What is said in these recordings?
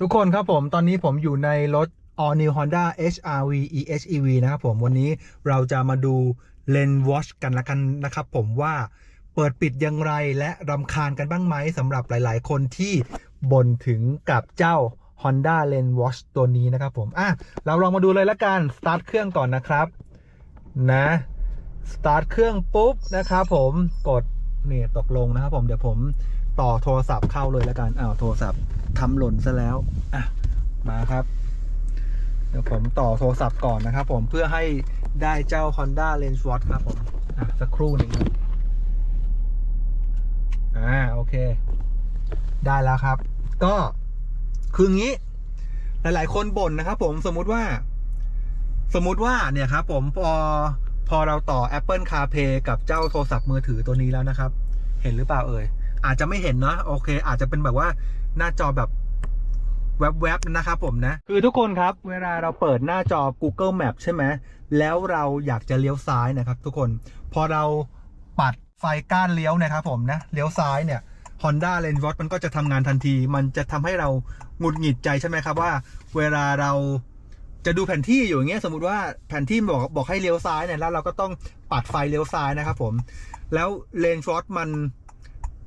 ทุกคนครับผมตอนนี้ผมอยู่ในรถ All New Honda HRV EHEV นะครับผมวันนี้เราจะมาดูเลน Watch กันละกันนะครับผมว่าเปิดปิดอยังไรและรำคาญกันบ้างไหมสำหรับหลาย ๆ คนที่บ่นถึงกับเจ้า Honda l e n Watch ตัวนี้นะครับผมอะเราลองมาดูเลยละกันสตาร์ทเครื่องก่อนนะครับนะสตาร์ทเครื่องปุ๊บนะครับผมกด นี่ยตกลงนะครับผมเดี๋ยวผมต่อโทรศัพท์เข้าเลยละกันอ้าวโทรศัพท์ทำหล่นซะแล้วอะมาครับ เดี๋ยวผมต่อโทรศัพท์ก่อนนะครับผมเพื่อให้ได้เจ้า Honda Lens w a t ครับผมอะสักครู่หนึ่งอ่าโอเค ได้แล้วครับ ก็คืองี้ หลาย ๆ คนบ่นนะครับผมสมมุติว่า สมมุติว่าเนี่ยครับผมพอ พอเราต่อ Apple CarPlay กับเจ้าโทรศัพท์มือถือตัวนี้แล้วนะครับ เห็นหรือเปล่าเอ่ย อาจจะไม่เห็นเนาะโอเค อาจจะเป็นแบบว่าหน้าจอแบบแวบๆนะครับผมนะ คือทุกคนครับ เวลาเราเปิดหน้าจอ Google Map ใช่ไหม แล้วเราอยากจะเลี้ยวซ้ายนะครับ ทุกคน พอเราปัดไฟก้านเลี้ยวนะครับผมนะ เลี้ยวซ้ายเนี่ย Honda Lens w a t มันก็จะทำงานทันที มันจะทำให้เราหงุดหงิดใจใช่ไหมครับว่า เวลาเรา จะดูแผนที่อยู่อย่างเงี้ยสมมติว่าแผนที่บอกบอกให้เลี้ยวซ้ายเนี่ยแล้วเราก็ต้องปัดไฟเลี้ยวซ้ายนะครับผมแล้วเลน s ว a t มัน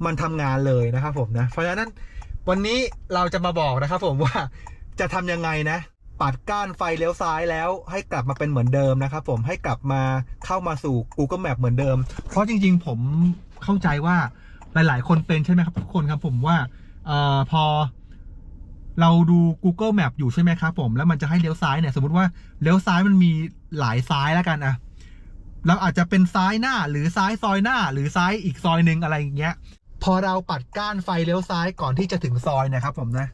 มันทำงานเลยนะครับผมนะเพราะฉะนั้นวันนี้เราจะมาบอกนะครับผมว่าจะทำยังไงนะ ปัดก้านไฟเลี้ยวซ้ายแล้วให้กลับมาเป็นเหมือนเดิมนะครับผมให้กลับมาเข้ามาสู่ Google Map เหมือนเดิม เพราะจริงๆ ผมเข้าใจว่าหลาย ๆ คนเป็นใช่ไหมครับทุกคนครับผมว่าออพอ เราดู Google Map อยู่ใช่ไหมครับผม แล้วมันจะให้เลี้ยวซ้ายเนี่ย สมมติว่าเลี้ยวซ้ายมันมีหลายซ้ายแล้วกันอะเราอาจจะเป็นซ้ายหน้าหรือซ้ายซอยหน้า หรือซ้ายอีกซอยหนึ่งอะไรอย่างเงี้ย พอเราปัดก้านไฟเลี้ยวซ้ายก่อนที่จะถึงซอยนะครับผมนะ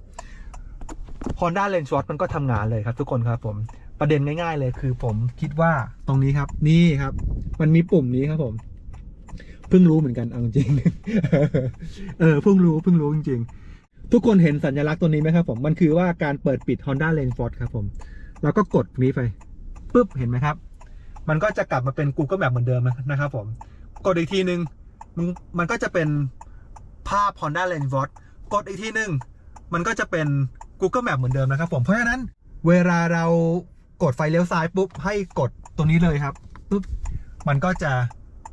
Honda Lens Watch มันก็ทำงานเลยครับ ทุกคนครับผมประเด็นง่ายๆเลยคือผมคิดว่าตรงนี้ครับ นี่ครับ มันมีปุ่มนี้ครับผมเพิ่งรู้เหมือนกันเอาจริง เออเพิ่งรู้เพิ่งรู้จริงๆ ทุกคนเห็นสัญลักษณ์ตัวนี้ไหมครับผม มันคือว่าการเปิดปิด Honda Lens Watch ครับผม แล้วก็กดนี้ไปปุ๊บเห็นไหมครับ มันก็จะกลับมาเป็น Google Map เหมือนเดิมนะครับผม กดอีกทีหนึ่งมันก็จะเป็นภาพ Honda Lens Watch กดอีกทีหนึ่งมันก็จะเป็น Google Map เหมือนเดิมนะครับผม เพราะฉะนั้นเวลาเรากดไฟเลี้ยวซ้ายปุ๊บให้กดตรงนี้เลยครับปุ๊บมันก็จะ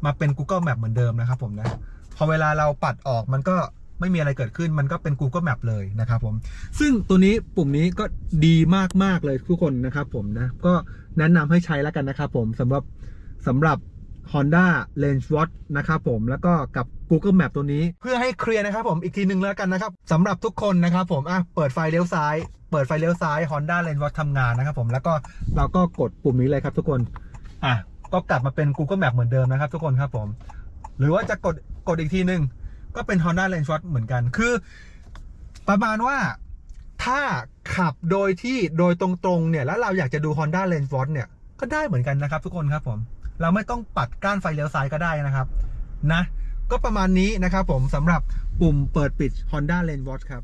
มาเป็น Google Map เหมือนเดิมนะครับผมนะ พอเวลาเราปัดออกมันก็ ไม่มีอะไรเกิดขึ้นมันก็เป็น Google Map เลยนะครับผมซึ่งตัวนี้ปุ่มนี้ก็ดีมากๆเลยทุกคนนะครับผมนะก็แนะนำให้ใช้แล้วกันนะครับผมสำหรับสำหรับ Honda Lens Watch นะครับผมแล้วก็กับ Google Map ตัวนี้เพื่อให้เคลียร์นะครับผมอีกทีหนึ่งแล้วกันนะครับสำหรับทุกคนนะครับผมอะเปิดไฟเลี้ยวซ้าย เปิดไฟเลี้ยวซ้าย Honda Lens Watch ทำงานนะครับผมแล้วก็เราก็กดปุ่มนี้เลยครับทุกคนอะก็กลับมาเป็น Google Map เหมือนเดิมนะครับทุกคนครับผม หรือว่าจะกดกดอีกทีหนึ่ง ก็เป็น Honda Lens h o t เหมือนกันคือ ประมาณว่าถ้าขับโดยที่โดยตรงๆเนี่ย แล้วเราอยากจะดู Honda Lens h o t เนี่ย ก็ได้เหมือนกันนะครับ ทุกคนครับผม เราไม่ต้องปัดก้านไฟเลี้ยวซ้ายก็ได้นะครับ นะ ก็ประมาณนี้นะครับผมสำหรับปุ่มเปิดปิด Honda Lens h o t ครับ